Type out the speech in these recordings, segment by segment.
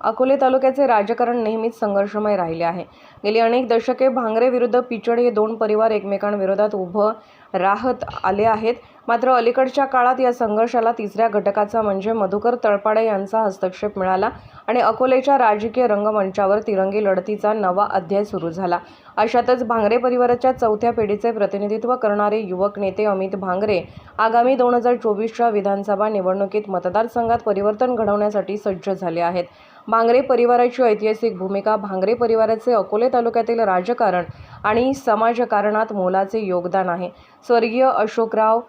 अकोले तालुक्याचे राजकारण नेहमीच संघर्षमय राहिले आहे. गेली अनेक दशके भांगरे विरुद्ध पिचड हे दोन परिवार एकमेकांविरोधात उभं राहत आले आहेत. मात्र अलीकडच्या काळात या संघर्षाला तिसऱ्या घटकाचा म्हणजे मधुकर तळपाडे यांचा हस्तक्षेप मिळाला आणि अकोलेच्या राजकीय रंगमंचावर तिरंगी लढतीचा नवा अध्याय सुरू झाला. अशातच भांगरे परिवाराच्या चौथ्या पिढीचे प्रतिनिधित्व करणारे युवक नेते अमित भांगरे आगामी दोन हजार चोवीसच्या विधानसभा निवडणुकीत मतदारसंघात परिवर्तन घडवण्यासाठी सज्ज झाले आहेत. भांगरे परिवाराची ऐतिहासिक भूमिका भांगरे परिवाराचे अकोले तालुक्यातील राजकारण आणि समाजकारणात मोलाचे योगदान आहे. स्वर्गीय अशोकराव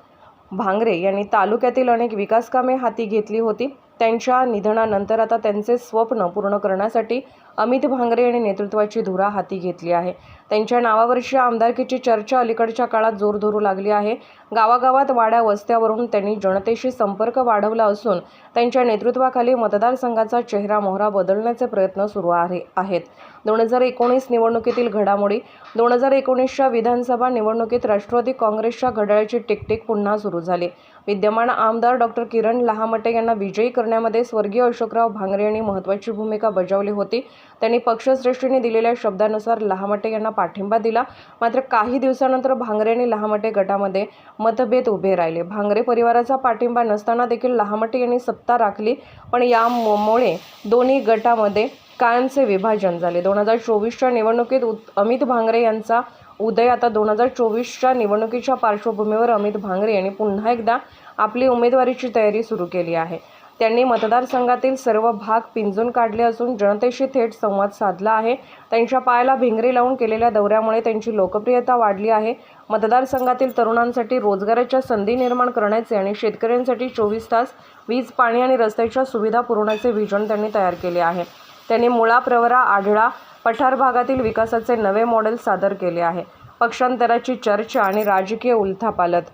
भांगरे यांनी तालुक्यातील अनेक विकासकामे हाती घेतली होती. त्यांच्या निधनानंतर आता त्यांचे स्वप्न पूर्ण करण्यासाठी अमित भांगरे यांनी नेतृत्वाची धुरा हाती घेतली आहे. त्यांच्या नावावरची आमदारकीची चर्चा अलीकडच्या काळात जोर धरू लागली आहे. गावागावात वाड्या वस्त्यावरून त्यांनी जनतेशी संपर्क वाढवला असून त्यांच्या नेतृत्वाखाली मतदारसंघाचा चेहरा मोहरा बदलण्याचे प्रयत्न सुरू आहे आहेत. दोन हजार एकोणीस निवडणुकीतील घडामोडी दोन हजार एकोणीसच्या विधानसभा निवडणुकीत राष्ट्रवादी काँग्रेसच्या घड्याळाची टिकटिक पुन्हा सुरू झाली. विद्यमान आमदार डॉक्टर किरण लहामटे यांना विजयी करण्यामध्ये स्वर्गीय अशोकराव भांगरे यांनी महत्त्वाची भूमिका बजावली होती. त्यांनी पक्षश्रेष्ठीने दिलेल्या शब्दानुसार लहामटे यांना पाठिंबा दिला. मात्र काही दिवसानंतर भांगरे आणि लहामटे गटामध्ये मतभेद उभे राहिले. भांगरे परिवाराचा पाठिंबा नसताना देखील लहामटे यांनी सत्ता राखली. पण यामुळे दोन्ही गटामध्ये कायमचे विभाजन झाले. दोन हजार चोवीसच्या निवडणुकीत उत- अमित भांगरे यांचा उदय आता दोन हजार चोवीसच्या निवडणुकीच्या पार्श्वभूमीवर अमित भांगरे यांनी पुन्हा एकदा आपली उमेदवारीची तयारी सुरू केली आहे. त्यांनी मतदारसंघातील सर्व भाग पिंजून काढले असून जनतेशी थेट संवाद साधला आहे. त्यांच्या पायाला भिंगरी लावून केलेल्या दौऱ्यामुळे त्यांची लोकप्रियता वाढली आहे. मतदारसंघातील तरुणांसाठी रोजगाराच्या संधी निर्माण करण्याचे आणि शेतकऱ्यांसाठी चोवीस तास वीज पाणी आणि रस्त्याच्या सुविधा पुरवण्याचे व्हिजन त्यांनी तयार केले आहे. त्यांनी मुळा प्रवरा आढळा पठार भागातील विकासाचे नवे मॉडेल सादर केले आहे. पक्षांतराची चर्चा आणि राजकीय उलथापालथ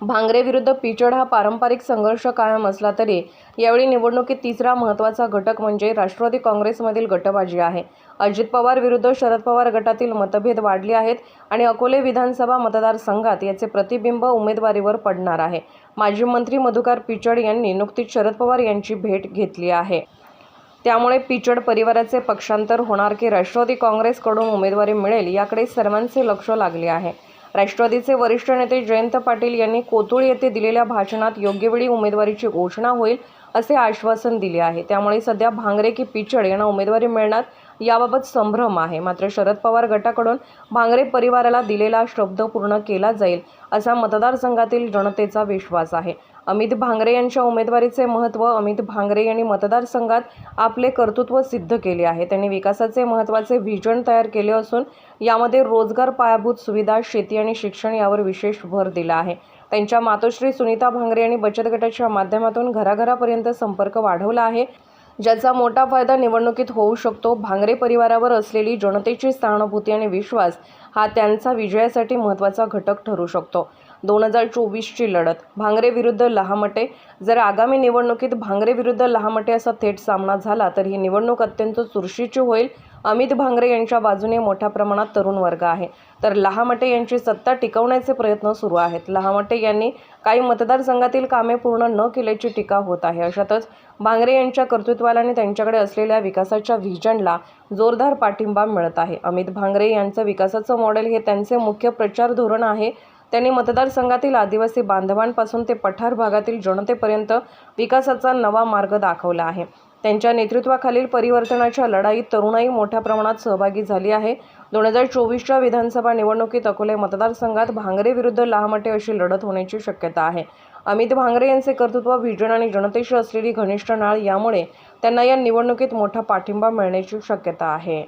भांगरे विरुद्ध पिचड हा पारंपरिक संघर्ष कायम असला तरी यावेळी निवडणुकीत तिसरा महत्त्वाचा घटक म्हणजे राष्ट्रवादी काँग्रेसमधील गटबाजी आहे. अजित पवार विरुद्ध शरद पवार गटातील मतभेद वाढले आहेत आणि अकोले विधानसभा मतदारसंघात याचे प्रतिबिंब उमेदवारीवर पडणार आहे. माजी मंत्री मधुकर पिचड यांनी नुकतीच शरद पवार यांची भेट घेतली आहे. त्यामुळे पिचड परिवाराचे पक्षांतर होणार की राष्ट्रवादी काँग्रेसकडून उमेदवारी मिळेल याकडे सर्वांचे लक्ष लागले आहे. राष्ट्रवादीचे वरिष्ठ नेते जयंत पाटील यांनी कोतुळ येथे दिलेल्या भाषणात योग्य वेळी उमेदवारीची घोषणा होईल असे आश्वासन दिले आहे. त्यामुळे सध्या भांगरे की पिचड यांना उमेदवारी मिळणार याबाबत संभ्रम आहे. मात्र शरद पवार गटाकडून भांगरे परिवाराला दिलेला शब्द पूर्ण केला जाईल असा मतदारसंघातील जनतेचा विश्वास आहे. अमित भांगरे यांच्या उमेदवारीचे महत्त्व अमित भांगरे यांनी मतदारसंघात आपले कर्तृत्व सिद्ध केले आहे. त्यांनी विकासाचे महत्त्वाचे व्हिजन तयार केले असून यामध्ये रोजगार पायाभूत सुविधा शेती आणि शिक्षण यावर विशेष भर दिला आहे. त्यांच्या मातोश्री सुनीता भांगरे यांनी बचत गटाच्या माध्यमातून घराघरापर्यंत संपर्क वाढवला आहे. ज्याचा मोठा फायदा निवडणुकीत होऊ शकतो. भांगरे परिवारावर असलेली जनतेची सहानुभूती आणि विश्वास हा त्यांचा विजयासाठी महत्त्वाचा घटक ठरू शकतो. दोन हजार चोवीसची लढत. भांगरे विरुद्ध लहामटे. जर आगामी निवडणुकीत भांगरे विरुद्ध लहामटे असा थेट सामना झाला तर ही निवडणूक अत्यंत चुरशीची होईल. अमित भांगरे यांच्या बाजूने मोठ्या प्रमाणात तरुण वर्ग आहे. तर लहामटे यांची सत्ता टिकवण्याचे प्रयत्न सुरू आहेत. लहामटे यांनी काही मतदारसंघातील कामे पूर्ण न केल्याची टीका होत आहे. अशातच भांगरे यांच्या कर्तृत्वाला आणि त्यांच्याकडे असलेल्या विकासाच्या व्हिजनला जोरदार पाठिंबा मिळत आहे. अमित भांगरे यांचं विकासाचं मॉडेल हे त्यांचे मुख्य प्रचार धोरण आहे. त्यांनी मतदारसंघातील आदिवासी बांधवांपासून ते पठार भागातील जनतेपर्यंत विकासाचा नवा मार्ग दाखवला आहे. त्यांच्या नेतृत्वाखालील परिवर्तनाच्या लढाईत तरुणाई मोठ्या प्रमाणात सहभागी झाली आहे. दोन हजार चोवीसच्या विधानसभा निवडणुकीत अकोले मतदारसंघात भांगरे विरुद्ध लहामटे अशी लढत होण्याची शक्यता आहे. अमित भांगरे यांचे कर्तृत्व व्हिजन आणि जनतेशी असलेली घनिष्ठ नाळ यामुळे त्यांना या निवडणुकीत मोठा पाठिंबा मिळण्याची शक्यता आहे.